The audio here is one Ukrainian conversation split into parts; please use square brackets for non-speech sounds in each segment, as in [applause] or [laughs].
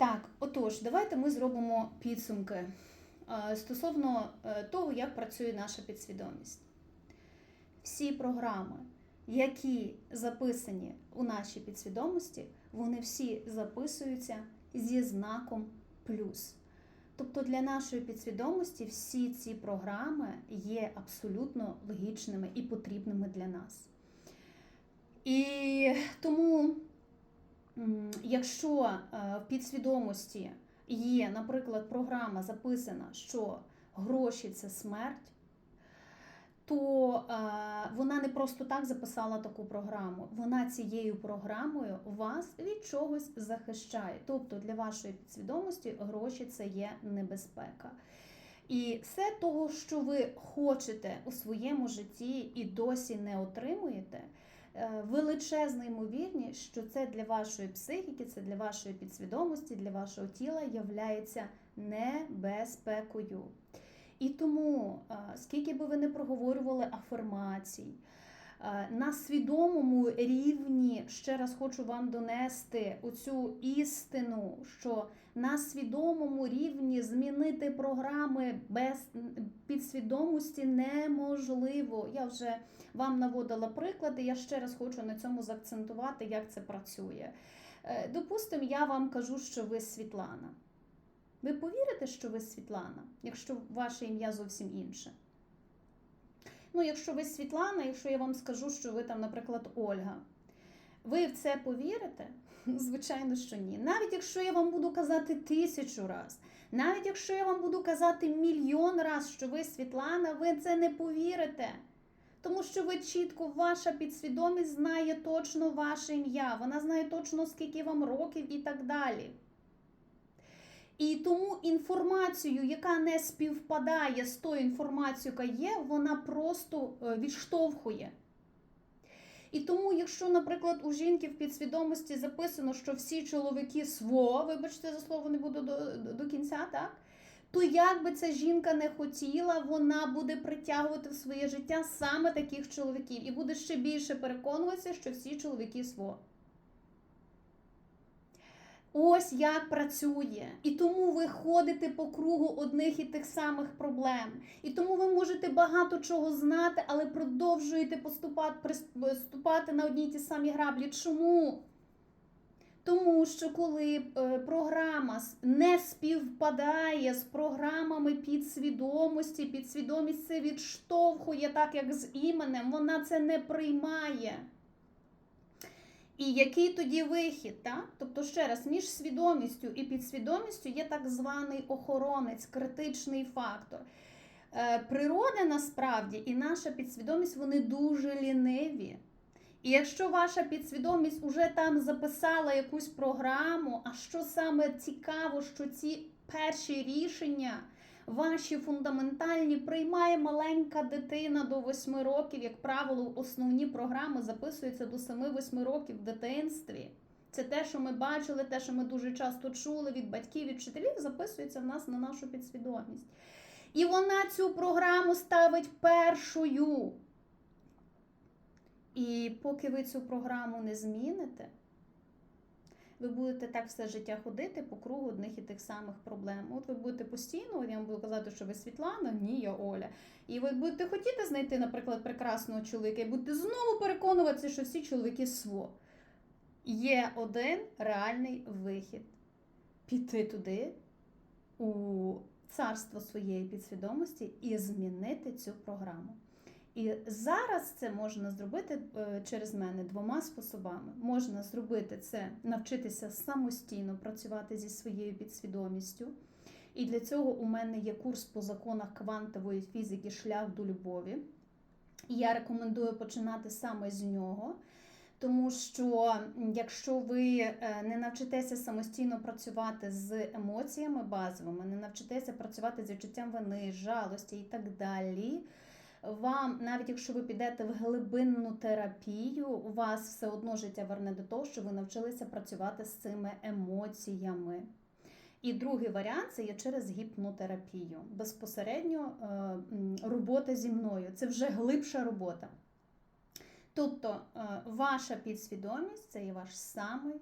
Так, отож, давайте ми зробимо підсумки е, стосовно е, того, як працює наша підсвідомість. Всі програми, які записані у нашій підсвідомості, вони всі записуються зі знаком плюс. Тобто для нашої підсвідомості всі ці програми є абсолютно логічними і потрібними для нас. І тому, якщо е, в підсвідомості є, наприклад, програма записана, що гроші це смерть, то е, вона не просто так записала таку програму. Вона цією програмою вас від чогось захищає. Тобто для вашої підсвідомості гроші це є небезпека. І все того, що ви хочете у своєму житті і досі не отримуєте, величезна ймовірність, що це для вашої психіки, це для вашої підсвідомості, для вашого тіла являється небезпекою. І тому, е, скільки би ви не проговорювали афirмацій, е, на свідомому рівні ще раз хочу вам донести оцю істину, що на свідомому рівні змінити програми без підсвідомості неможливо. Я вже вам наводила приклади, я ще раз хочу на цьому заакцентувати, як це працює. Е, Допустимо, я вам кажу, що ви Світлана. Ви повірите, що ви Світлана, якщо ваше ім'я зовсім інше? Ну, якщо ви Світлана, якщо я вам скажу, що ви там, наприклад, Ольга, ви в це повірите? [laughs] Звичайно, що ні. Навіть якщо я вам буду казати тисячу раз, навіть якщо я вам буду казати мільйон раз, що ви Світлана, ви це не повірите. Тому що ви чітко, ваша підсвідомість знає точно ваше ім'я, вона знає точно, скільки вам років і так далі. І тому інформацію, яка не співпадає з тою інформацією, яка є, вона просто е, відштовхує. І тому, якщо, наприклад, у жінки в підсвідомості записано, що всі чоловіки сво, вибачте за слово, не буду до, до, до кінця, так? То як би ця жінка не хотіла, вона буде притягувати в своє життя саме таких чоловіків і буде ще більше переконуватися, що всі чоловіки сво. Ось як працює. І тому ви ходите по кругу одних і тих самих проблем. І тому ви можете багато чого знати, але продовжуєте поступати, приступати на одні й ті самі граблі. Чому? Тому що коли е, програма не співпадає з програмами підсвідомості, підсвідомість це відштовхує так, як з іменем, вона це не приймає. І який тоді вихід? Так? Тобто, ще раз, між свідомістю і підсвідомістю є так званий охоронець, критичний фактор. Е, Природа насправді і наша підсвідомість вони дуже ліниві. І якщо ваша підсвідомість уже там записала якусь програму, а що саме цікаво, що ці перші рішення, ваші фундаментальні, приймає маленька дитина до 8 років, як правило, основні програми записуються до 7-8 років в дитинстві. Це те, що ми бачили, те, що ми дуже часто чули від батьків, від вчителів, записується в нас на нашу підсвідомість. І вона цю програму ставить першою. І поки ви цю програму не зміните, ви будете так все життя ходити по кругу одних і тих самих проблем. От ви будете постійно, я вам буду казати, що ви Світлана, ні, я Оля. І ви будете хотіти знайти, наприклад, прекрасного чоловіка, і будете знову переконуватися, що всі чоловіки сво. Є один реальний вихід піти туди, у царство своєї підсвідомості і змінити цю програму. І зараз це можна зробити е, через мене двома способами. Можна зробити це, навчитися самостійно працювати зі своєю підсвідомістю. І для цього у мене є курс по законах квантової фізики Шлях до любові. І я рекомендую починати саме з нього. Тому що якщо ви е, не навчитеся самостійно працювати з емоціями базовими, не навчитеся працювати з відчуттям вини, жалості і так далі, вам, навіть якщо ви підете в глибинну терапію, у вас все одно життя верне до того, що ви навчилися працювати з цими емоціями. І другий варіант це є через гіпнотерапію. Безпосередньо е, робота зі мною це вже глибша робота. Тобто, е, ваша підсвідомість це є ваш самий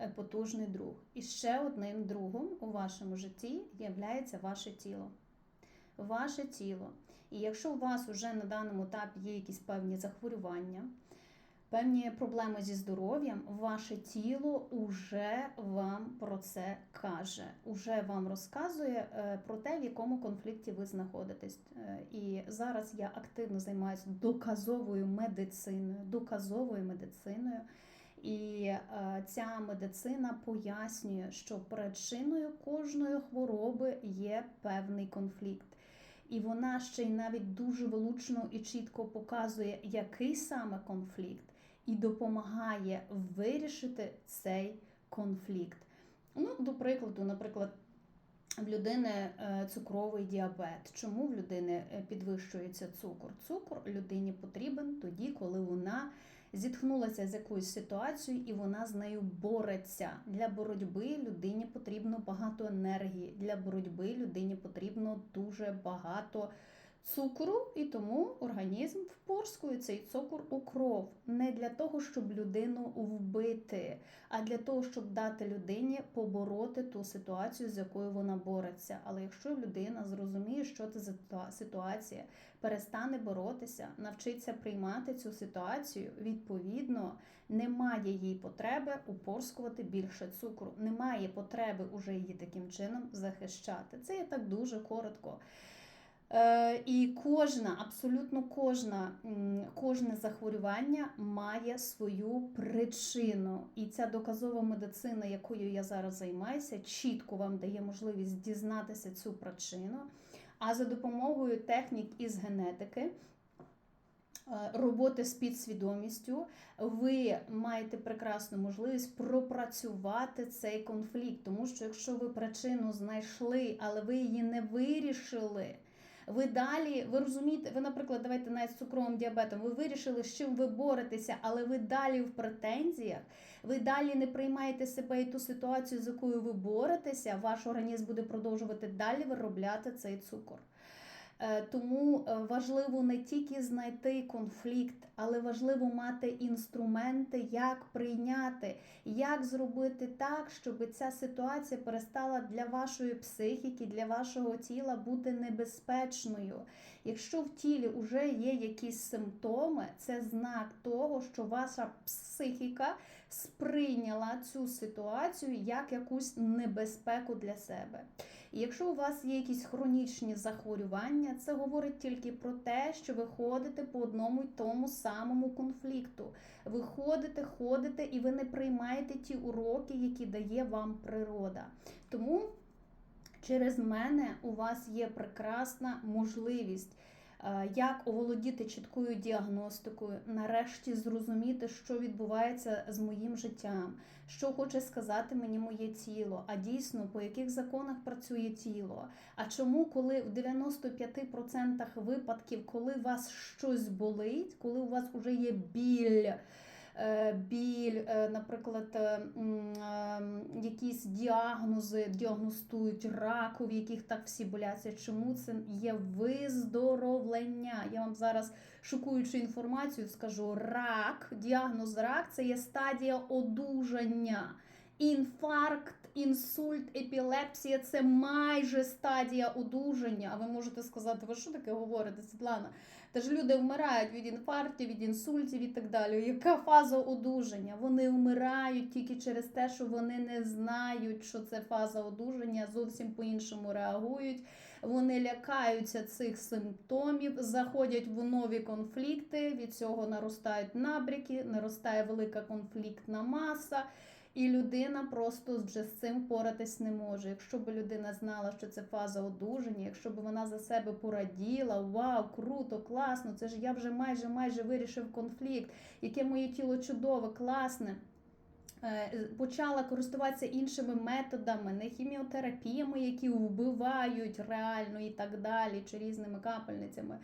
е, потужний друг. І ще одним другом у вашому житті є ваше тіло. Ваше тіло. І якщо у вас вже на даному етапі є якісь певні захворювання, певні проблеми зі здоров'ям, ваше тіло уже вам про це каже, уже вам розказує е, про те, в якому конфлікті ви знаходитесь. Е, і зараз я активно займаюся доказовою медициною, доказовою медициною. І е, ця медицина пояснює, що причиною кожної хвороби є певний конфлікт. І вона ще й навіть дуже вилучно і чітко показує, який саме конфлікт, і допомагає вирішити цей конфлікт. Ну, до прикладу, наприклад, в людини е, цукровий діабет. Чому в людини е, підвищується цукор? Цукор людині потрібен тоді, коли вона зіткнулася з якоюсь ситуацією і вона з нею бореться. Для боротьби людині потрібно багато енергії. Для боротьби людині потрібно дуже багато цукру, і тому організм впорскує цей цукор у кров не для того, щоб людину вбити, а для того, щоб дати людині побороти ту ситуацію, з якою вона бореться. Але якщо людина зрозуміє, що це за ситуація, перестане боротися, навчиться приймати цю ситуацію, відповідно, немає їй потреби упорскувати більше цукру, немає потреби уже її таким чином захищати. Це є так дуже коротко. Е, і кожна, абсолютно кожна, кожне захворювання має свою причину. І ця доказова медицина, якою я зараз займаюся, чітко вам дає можливість дізнатися цю причину. А за допомогою технік із генетики. Е, роботи з підсвідомістю, ви маєте прекрасну можливість пропрацювати цей конфлікт, тому що якщо ви причину знайшли, але ви її не вирішили, ви далі, ви розумієте, ви, наприклад, давайте навіть з цукровим діабетом, ви вирішили, з чим ви боретеся, але ви далі в претензіях, ви далі не приймаєте себе і ту ситуацію, з якою ви боретеся, ваш організм буде продовжувати далі виробляти цей цукор. Е, тому е, важливо не тільки знайти конфлікт, але важливо мати інструменти, як прийняти, як зробити так, щоб ця ситуація перестала для вашої психіки, для вашого тіла бути небезпечною. Якщо в тілі вже є якісь симптоми, це знак того, що ваша психіка сприйняла цю ситуацію як якусь небезпеку для себе. Якщо у вас є якісь хронічні захворювання, це говорить тільки про те, що ви ходите по одному й тому самому конфлікту. Ви ходите, ходите, і ви не приймаєте ті уроки, які дає вам природа. Тому через мене у вас є прекрасна можливість. Е, як оволодіти чіткою діагностикою, нарешті зрозуміти, що відбувається з моїм життям, що хоче сказати мені моє тіло, а дійсно по яких законах працює тіло. А чому, коли в 95% випадків, коли вас щось болить, коли у вас вже є біль. Е, біль, е, наприклад, е, якісь діагнози діагностують раку, в яких так всі боляться. Чому це є виздоровлення? Я вам зараз шокуючу інформацію, скажу рак, діагноз рак це є стадія одужання. Інфаркт, інсульт, епілепсія це майже стадія одужання. А ви можете сказати, ви що таке говорите, Світлана? Та ж люди вмирають від інфарктів, від інсультів і так далі. Яка фаза одужання? Вони вмирають тільки через те, що вони не знають, що це фаза одужання, зовсім по-іншому реагують. Вони лякаються цих симптомів, заходять в нові конфлікти. Від цього наростають набряки, наростає велика конфліктна маса. І людина просто вже з цим поратись не може. Якщо б людина знала, що це фаза одужання, якщо б вона за себе пораділа, вау, круто, класно! Це ж я вже майже майже вирішив конфлікт, яке моє тіло чудове, класне. Е, почала користуватися іншими методами, не хіміотерапіями, які вбивають реально і так далі, чи різними капельницями.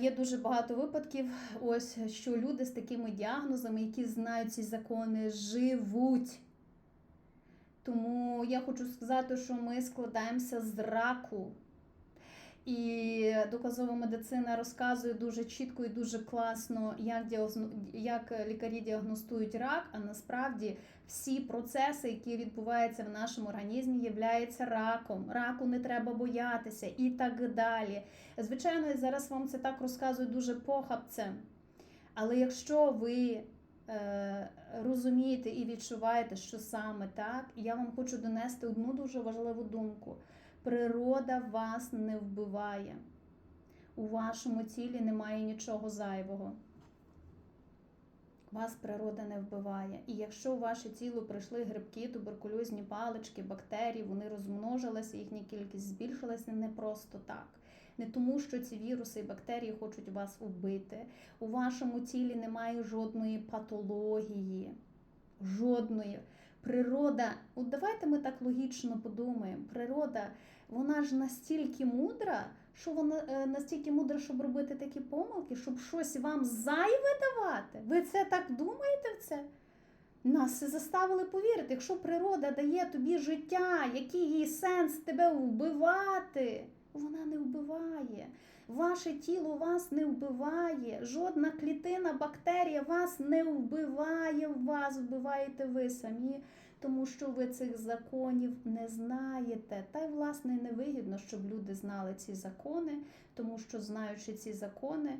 Є дуже багато випадків, ось що люди з такими діагнозами, які знають ці закони, живуть. Тому я хочу сказати, що ми складаємося з раку. І доказова медицина розказує дуже чітко і дуже класно, як діагно- як лікарі діагностують рак. А насправді всі процеси, які відбуваються в нашому організмі, являються раком. Раку не треба боятися і так далі. Звичайно, я зараз вам це так розказую дуже похабцем. Але якщо ви е, розумієте і відчуваєте, що саме так, я вам хочу донести одну дуже важливу думку. Природа вас не вбиває. У вашому тілі немає нічого зайвого. Вас природа не вбиває. І якщо у ваше тіло прийшли грибки, туберкульозні палички, бактерії, вони розмножилися, їхня кількість збільшилася не просто так. Не тому, що ці віруси і бактерії хочуть вас вбити. У вашому тілі немає жодної патології. Жодної. Природа, от давайте ми так логічно подумаємо. Природа, вона ж настільки мудра, що вона е, настільки мудра, щоб робити такі помилки, щоб щось вам зайве давати. Ви це так думаєте в це? Нас заставили повірити. Якщо природа дає тобі життя, який їй сенс тебе вбивати? Вона не вбиває. Ваше тіло вас не вбиває. Жодна клітина, бактерія вас не вбиває. Вас вбиваєте ви самі, тому що ви цих законів не знаєте. Та й власне невигідно, щоб люди знали ці закони, тому що знаючи ці закони,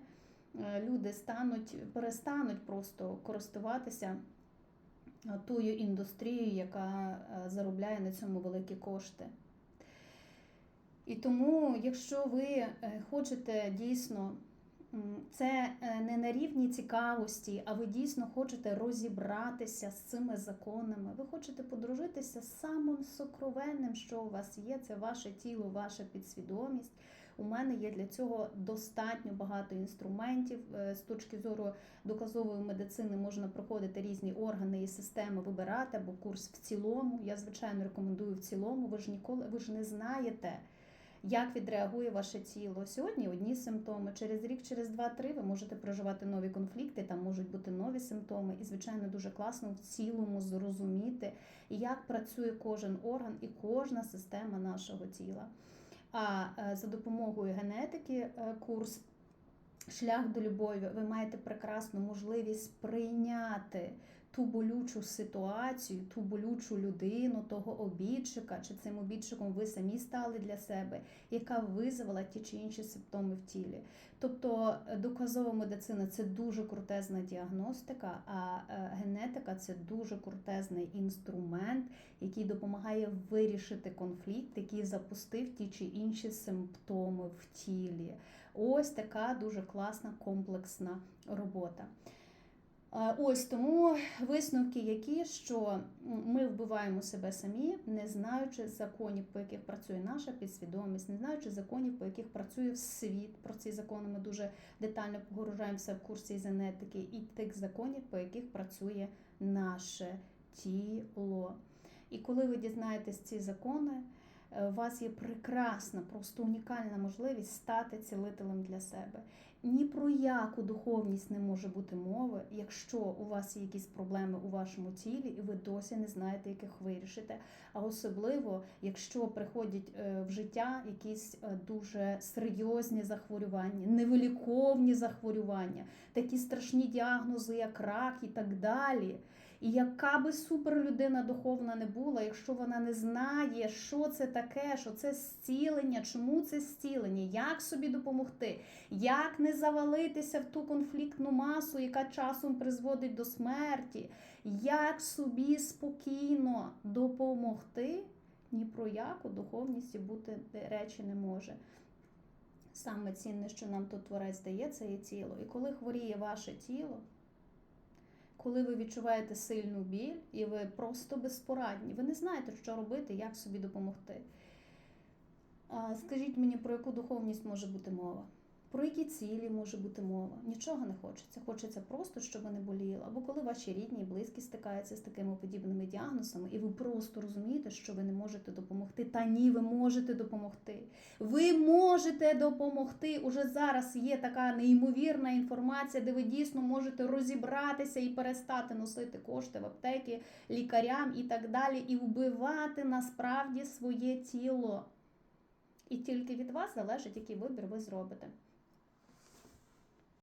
е, люди стануть, перестануть просто користуватися е, тою індустрією, яка е, заробляє на цьому великі кошти. І тому, якщо ви е, хочете дійсно, це е, не на рівні цікавості, а ви дійсно хочете розібратися з цими законами, ви хочете подружитися з самим сокровенним, що у вас є, це ваше тіло, ваша підсвідомість. У мене є для цього достатньо багато інструментів. Е, З точки зору доказової медицини можна проходити різні органи і системи, вибирати або курс в цілому. Я звичайно рекомендую в цілому. Ви ж ніколи ви ж не знаєте як відреагує ваше тіло. Сьогодні одні симптоми, через рік, через два-три ви можете проживати нові конфлікти, там можуть бути нові симптоми. І, звичайно, дуже класно в цілому зрозуміти, як працює кожен орган і кожна система нашого тіла. А е, за допомогою генетики е, курс. Шлях до любові, ви маєте прекрасну можливість прийняти ту болючу ситуацію, ту болючу людину, того обідчика, чи цим обідчиком ви самі стали для себе, яка визвала ті чи інші симптоми в тілі. Тобто е, доказова медицина це дуже крутезна діагностика, а е, генетика це дуже крутезний інструмент, який допомагає вирішити конфлікт, який запустив ті чи інші симптоми в тілі. Ось така дуже класна комплексна робота. Е, Ось тому висновки які, що ми вбиваємо себе самі, не знаючи законів, по яких працює наша підсвідомість, не знаючи законів, по яких працює світ. Про ці закони ми дуже детально погружаємося в курсі з генетики, і тих законів, по яких працює наше тіло. І коли ви дізнаєтесь ці закони, е, у вас є прекрасна, просто унікальна можливість стати цілителем для себе. Ні про яку духовність не може бути мови, якщо у вас є якісь проблеми у вашому тілі, і ви досі не знаєте, як їх вирішити. А особливо, якщо приходять е, в життя якісь е, дуже серйозні захворювання, невиліковні захворювання, такі страшні діагнози, як рак і так далі. І яка би суперлюдина духовна не була, якщо вона не знає, що це таке, що це зцілення, чому це зцілення, як собі допомогти, як не завалитися в ту конфліктну масу, яка часом призводить до смерті, як собі спокійно допомогти, ні про яку духовність бути речі не може. Саме цінне, що нам тут творець дає, це є тіло. І коли хворіє ваше тіло, коли ви відчуваєте сильну біль і ви просто безпорадні, ви не знаєте, що робити, як собі допомогти. Скажіть мені, про яку духовність може бути мова? Про які цілі може бути мова? Нічого не хочеться. Хочеться просто, щоб не боліло. Або коли ваші рідні і близькі стикаються з такими подібними діагнозами, і ви просто розумієте, що ви не можете допомогти. Та ні, ви можете допомогти. Ви можете допомогти. Уже зараз є така неймовірна інформація, де ви дійсно можете розібратися і перестати носити кошти в аптеки лікарям і так далі, і вбивати насправді своє тіло. і тільки від вас залежить, який вибір ви зробите.